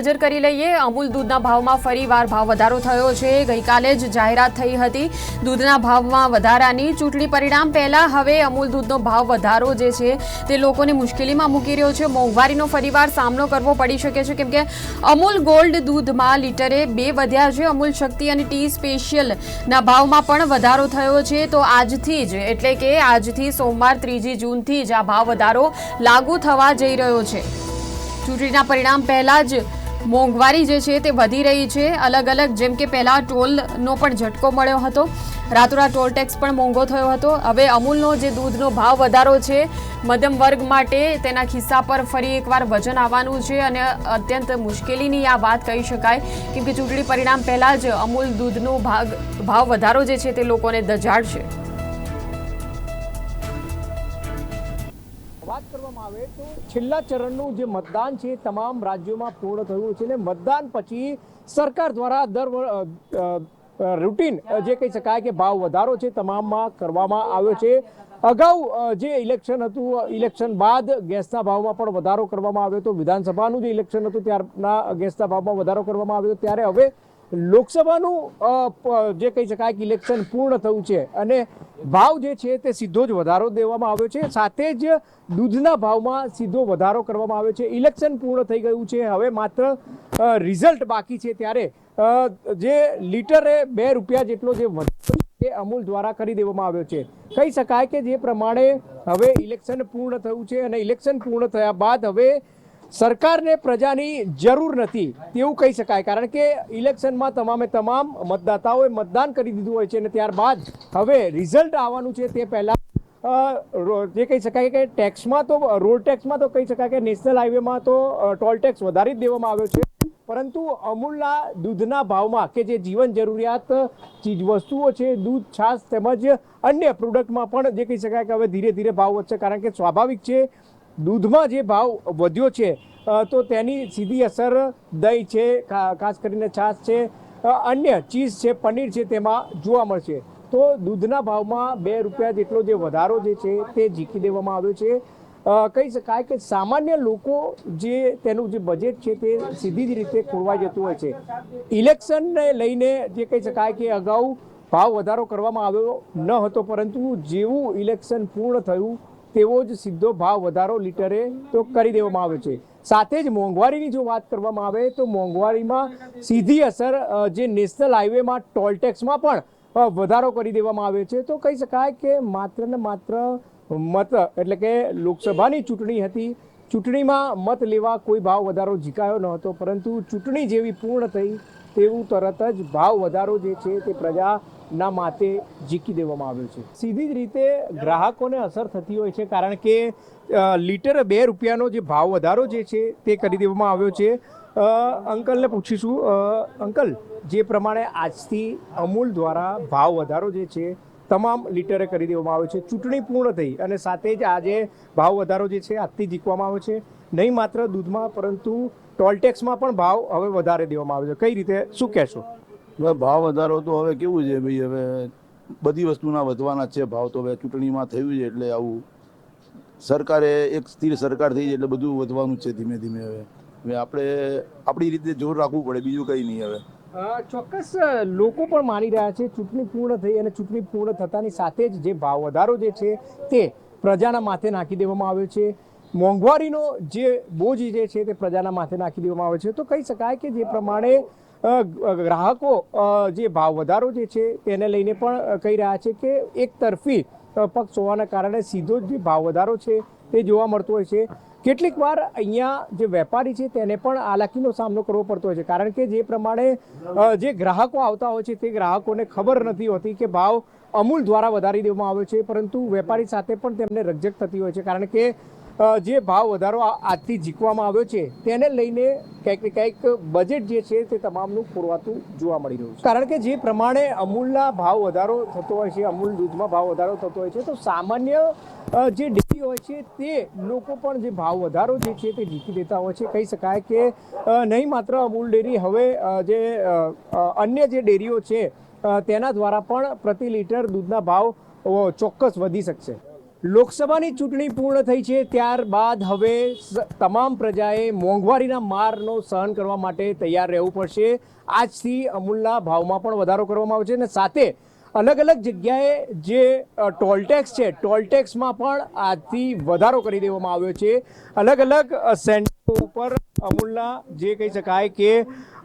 નજર કરી લઈએ, અમૂલ દૂધના ભાવમાં ફરીવાર ભાવ વધારો થયો છે. ગઈકાલે જ જાહેરાત થઈ હતી, દૂધના ભાવમાં વધારાની ચૂંટણી પરિણામ પહેલા હવે અમૂલ દૂધનો ભાવ વધારો જે છે તે લોકોને મુશ્કેલીમાં મૂકી રહ્યો છે. મોંઘવારીનો ફરીવાર સામનો કરવો પડી શકે છે. કેમકે અમૂલ ગોલ્ડ દૂધમાં લીટરે બે વધ્યા છે. અમૂલ શક્તિ અને ટી સ્પેશિયલના ભાવમાં પણ વધારો થયો છે. તો આજથી જ, એટલે કે આજથી સોમવાર ત્રીજી જૂનથી જ આ ભાવ વધારો લાગુ થવા જઈ રહ્યો છે. ચૂંટણીના પરિણામ પહેલાં જ મોંઘવારી જે છે તે વધી રહી છે. અલગ અલગ જેમ કે પહેલાં ટોલનો પણ ઝટકો મળ્યો હતો. રાતોરાત ટોલ ટેક્સ પણ મોંઘો થયો હતો. હવે અમૂલનો જે દૂધનો ભાવ વધારો છે, મધ્યમ વર્ગ માટે તેના ખિસ્સા પર ફરી એકવાર વજન આવવાનું છે અને અત્યંત મુશ્કેલીની આ વાત કહી શકાય. કેમ કે ચૂંટણી પરિણામ પહેલાં જ અમૂલ દૂધનો ભાગ, ભાવ વધારો જે છે તે લોકોને દજાડશે. કરવામાં આવે તો છેલ્લા ચરણનું જે મતદાન છે તમામ રાજ્યોમાં પૂર્ણ થયું છે અને મતદાન પછી સરકાર દ્વારા દર રૂટીન જે કહી શકાય કે ભાવ વધારો છે તમામમાં કરવામાં આવ્યો છે. અગાઉ જે ઇલેક્શન હતું ઇલેક્શન બાદ ગેસના ભાવમાં પણ વધારો કરવામાં આવ્યો હતો. વિધાનસભાનું જે ઇલેક્શન હતું ત્યારના ગેસના ભાવમાં વધારો કરવામાં આવ્યો ત્યારે હવે લોકસભાનું જે કહી શકાય કે ઇલેક્શન પૂર્ણ થયું છે અને ભાવ જે છે તે સીધો જ વધારો દેવામાં આવ્યો છે. સાથે જ દૂધના ભાવમાં સીધો વધારો કરવામાં આવ્યો છે. ઇલેક્શન પૂર્ણ થઈ ગયું છે. હવે માત્ર રિઝલ્ટ બાકી છે ત્યારે જે લીટરે બે રૂપિયા જેટલો જે વધારો તે અમૂલ દ્વારા કરી દેવામાં આવ્યો છે. કહી શકાય કે જે પ્રમાણે હવે ઇલેક્શન પૂર્ણ થયું છે અને ઇલેક્શન પૂર્ણ થયા બાદ હવે સરકારને પ્રજાની જરૂર નથી, તેવું કહી શકાય. કારણ કે ઇલેક્શનમાં તમામે તમામ મતદાતાઓએ મતદાન કરી દીધું હોય છે અને ત્યારબાદ હવે રિઝલ્ટ આવવાનું છે તે પહેલાં જે કહી શકાય કે ટેક્સમાં તો, રોડ ટેક્સમાં તો કહી શકાય કે નેશનલ હાઈવેમાં તો ટોલ ટેક્સ વધારી જ દેવામાં આવ્યો છે. પરંતુ અમૂલના દૂધના ભાવમાં કે જે જીવન જરૂરિયાત, ચીજ વસ્તુઓ છે, દૂધ, છાશ તેમજ અન્ય પ્રોડક્ટમાં પણ જે કહી શકાય કે હવે ધીરે ધીરે ભાવ વધશે. કારણ કે સ્વાભાવિક છે દૂધમાં જે ભાવ વધ્યો છે તો તેની સીધી અસર દહીં છે ખાસ કરીને છાશ છે અન્ય ચીઝ છે, પનીર છે તેમાં જોવા મળશે. તો દૂધના ભાવમાં બે રૂપિયા જેટલો જે વધારો જે છે તે ઝીકી દેવામાં આવ્યો છે. કહી શકાય કે સામાન્ય લોકો જે તેનું જે બજેટ છે તે સીધી જ રીતે ખોરવાઈ જતું હોય છે. ઇલેક્શનને લઈને જે કહી શકાય કે અગાઉ ભાવ વધારો કરવામાં આવ્યો ન હતો, પરંતુ જેવું ઇલેક્શન પૂર્ણ થયું તેવો જ સીધો ભાવ વધારો લીટરે તો કરી દેવામાં આવ્યો છે. સાથે જ મોંઘવારીની જો વાત કરવામાં આવે તો મોંઘવારીમાં સીધી અસર જે નેશનલ હાઈવેમાં ટોલ ટેક્સમાં પણ વધારો કરી દેવામાં આવ્યો છે. તો કહી શકાય કે માત્ર ને માત્ર મત, એટલે કે લોકસભાની ચૂંટણી હતી, ચૂંટણીમાં મત લેવા કોઈ ભાવ વધારો ઝીકાયો ન હતો, પરંતુ ચૂંટણી જેવી પૂર્ણ થઈ તેવું તરત જ ભાવ વધારો જે છે તે પ્રજાના માતે ઝીકી દેવામાં આવ્યો છે. સીધી જ રીતે ગ્રાહકોને અસર થતી હોય છે કારણ કે લીટર બે રૂપિયાનો જે ભાવ વધારો જે છે તે કરી દેવામાં આવ્યો છે. અંકલને પૂછીશું અંકલ, જે પ્રમાણે આજથી અમૂલ દ્વારા ભાવ વધારો જે છે તમામ લીટરે કરી દેવામાં આવ્યો છે. ચૂંટણી પૂર્ણ થઈ અને સાથે જ આજે ભાવ વધારો જે છે આજથી જીકવામાં આવ્યો છે. નહીં માત્ર દૂધમાં પરંતુ ટોલટેક્સમાં પણ ભાવ હવે વધારે દેવામાં આવ્યો છે. કઈ રીતે? શું કહેશો? ભાવ વધારો તો હવે કેવું છે ભાઈ? હવે બધી વસ્તુના વધવાના છે ભાવ તો હવે ચૂંટણીમાં થયું છે એટલે આવું સરકારે એક સ્થિર સરકાર થઈ છે એટલે બધું વધવાનું છે ધીમે ધીમે હવે. હવે આપણે આપણી રીતે જોર રાખવું પડે, બીજું કંઈ નહીં હવે. ચોક્કસ લોકો પણ માની રહ્યા છે ચૂંટણી પૂર્ણ થઈ અને ચૂંટણી પૂર્ણ થતાની સાથે જ જે ભાવ વધારો જે છે તે પ્રજાના માથે નાખી દેવામાં આવ્યો છે. મોંઘવારીનો જે બોજ જે છે તે પ્રજાના માથે નાખી દેવામાં આવ્યો છે. તો કહી શકાય કે જે પ્રમાણે ગ્રાહકો જે ભાવ વધારો જે છે તેને લઈને પણ કહી રહ્યા છે કે એક તરફી પક્ષ હોવાના કારણે સીધો જ ભાવ વધારો છે તે જોવા મળતો હોય છે. કેટલીક વાર અહીંયા જે વેપારી છે તેને પણ હાલાકીનો સામનો કરવો પડતો હોય છે. કારણ કે જે પ્રમાણે જે ગ્રાહકો આવતા હોય છે તે ગ્રાહકોને ખબર નથી હોતી કે ભાવ અમૂલ દ્વારા વધારી દેવામાં આવ્યો છે. પરંતુ વેપારી સાથે પણ તેમને રજક થતી હોય છે. કારણ કે જે ભાવ વધારો આજથી જીકવામાં આવ્યો છે, તેને લઈને કંઈક ને કંઈક બજેટ જે છે તે તમામનું પુરવાતું જોવા મળી રહ્યું છે. કારણ કે જે પ્રમાણે અમૂલના ભાવ વધારો થતો હોય છે, અમૂલ દૂધમાં ભાવ વધારો થતો હોય છે, તો સામાન્ય જે ડેરી હોય છે, તે લોકો પણ જે ભાવ વધારો જે છે તે જીતી દેતા હોય છે. કહી શકાય કે નહીં માત્ર અમૂલ ડેરી, હવે જે અન્ય જે ડેરીઓ છે તેના દ્વારા પણ પ્રતિ લીટર દૂધના ભાવ ચોક્કસ વધી શકશે. લોકસભાની ચૂંટણી પૂર્ણ થઈ છે, ત્યારબાદ હવે તમામ પ્રજાએ મોંઘવારીના મારનો સહન કરવા માટે તૈયાર રહેવું પડશે. આજથી અમૂલના ભાવમાં પણ વધારો કરવામાં આવશે અને સાથે અલગ અલગ જગ્યાએ જે ટોલટેક્સ છે ટોલટેક્સમાં પણ આજથી વધારો કરી દેવામાં આવ્યો છે. અલગ અલગ સેન્ટરો ઉપર અમૂલના જે કહી શકાય કે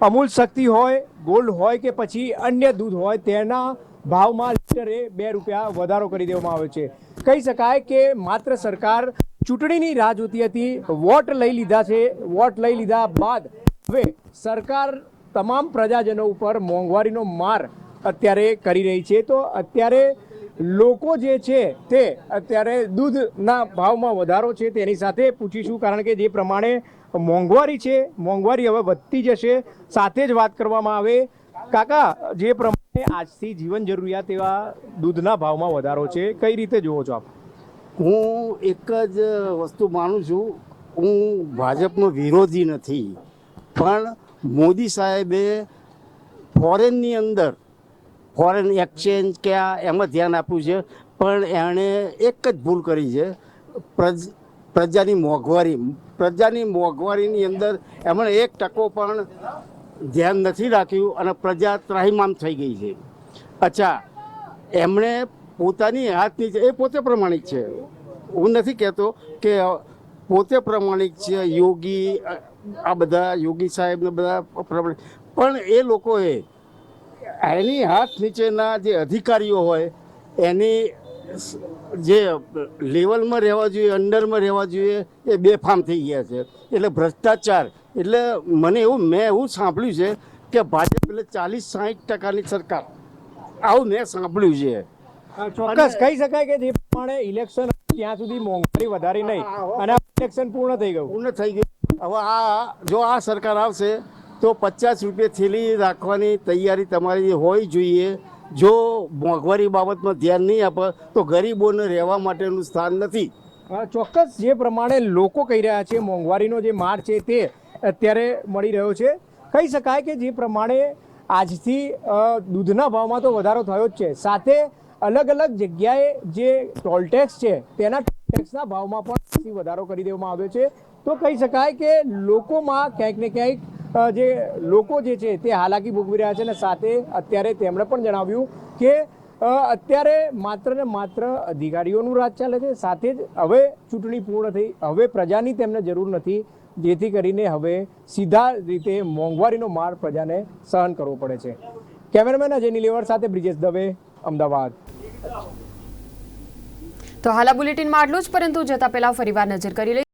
અમૂલ શક્તિ હોય, ગોલ્ડ હોય કે પછી અન્ય દૂધ હોય, તેના ભાવમાં લીટરે બે રૂપિયા વધારો કરી દેવામાં આવ્યો છે. કહી શકાય કે માત્ર સરકાર ચૂંટણીની રાહ જોતી હતી. વોટ લઈ લીધા છે. વોટ લઈ લીધા બાદ હવે સરકાર તમામ પ્રજાજનો ઉપર મોંઘવારીનો માર અત્યારે કરી રહી છે. તો અત્યારે લોકો જે છે તે અત્યારે દૂધના ભાવમાં વધારો છે તેની સાથે પૂછીશું, કારણ કે જે પ્રમાણે મોંઘવારી છે, મોંઘવારી હવે વધતી જશે. સાથે જ વાત કરવામાં આવે. કાકા, જે પ્રમાણે આજથી જીવન જરૂરિયાત એવા દૂધના ભાવમાં વધારો છે, કઈ રીતે જુઓ છો આપ? હું એક જ વસ્તુ માનું છું. હું ભાજપનો વિરોધી નથી. પણ મોદી સાહેબે ફોરેનની અંદર, ફોરેન એક્સચેન્જ કે આ એમાં ધ્યાન આપ્યું છે, પણ એણે એક જ ભૂલ કરી છે. પ્રજ, પ્રજાની મોંઘવારી, પ્રજાની મોંઘવારીની અંદર એમણે એક ટકો પણ ધ્યાન નથી રાખ્યું અને પ્રજા ત્રાહિમામ થઈ ગઈ છે. અચ્છા, એમણે પોતાની હાથ નીચે એ પોતે પ્રમાણિક છે. હું નથી કહેતો કે પોતે પ્રમાણિક છે, યોગી, આ બધા યોગી સાહેબને બધા પ્રમાણિક. પણ એ લોકોએ એની હાથ નીચેના જે અધિકારીઓ હોય, એની જે લેવલમાં રહેવા જોઈએ અંડરમાં રહેવા જોઈએ એ બેફામ થઈ ગયા છે. એટલે ભ્રષ્ટાચાર. એટલે મને એવું મેં એવું સાંભળ્યું છે કે ભાજપ એટલે ચાલીસ સાહીઠ ટકાની સરકાર. આવું મેં સાંભળ્યું છે. ચોક્કસ. કહી શકાય કે જે પ્રમાણે ઇલેક્શન ત્યાં સુધી મોંઘવારી વધારી નહીં. અને ઇલેક્શન પૂર્ણ થઈ ગયું. પૂર્ણ થઈ ગયું. હવે આ જો આ સરકાર આવશે તો પચાસ રૂપિયા થેલી રાખવાની તૈયારી તમારી હોવી જોઈએ. જો મોંઘવારી બાબતમાં ધ્યાન નહીં આપે, તો ગરીબોને રહેવા માટેનું સ્થાન નથી. ચોક્કસ. જે પ્રમાણે લોકો કહી રહ્યા છે, મોંઘવારીનો જે માર છે તે અત્યારે મળી રહ્યો છે. કહી શકાય કે જે પ્રમાણે આજથી દૂધના ભાવમાં તો વધારો થયો જ છે. સાથે અલગ અલગ જગ્યાએ જે ટોલ ટેક્સ છે, તેના ટેક્સના ભાવમાં પણ વધારો કરી દેવામાં આવ્યો છે. તો કહી શકાય કે લોકોમાં ક્યાંક ને ક્યાંક જે લોકો જે છે તે હાલાકી ભોગવી રહ્યા છે અને સાથે અત્યારે તેમણે પણ જણાવ્યું કે અત્યારે માત્ર ને માત્ર અધિકારીઓનું રાજ ચાલે છે, સાથે જ હવે ચૂંટણી પૂર્ણ થઈ, હવે પ્રજાની તેમને જરૂર નથી, જેથી કરીને હવે સીધા રીતે મોંઘવારીનો માર પ્રજાને સહન કરવો પડે છે. કેમેરામેન અજય નિલેવર સાથે બ્રિજેશ દવે, અમદાવાદ. તો હાલા બુલેટિનમાં આટલું જ, પરંતુ જતા પહેલા ફરીવાર નજર કરી લઈએ.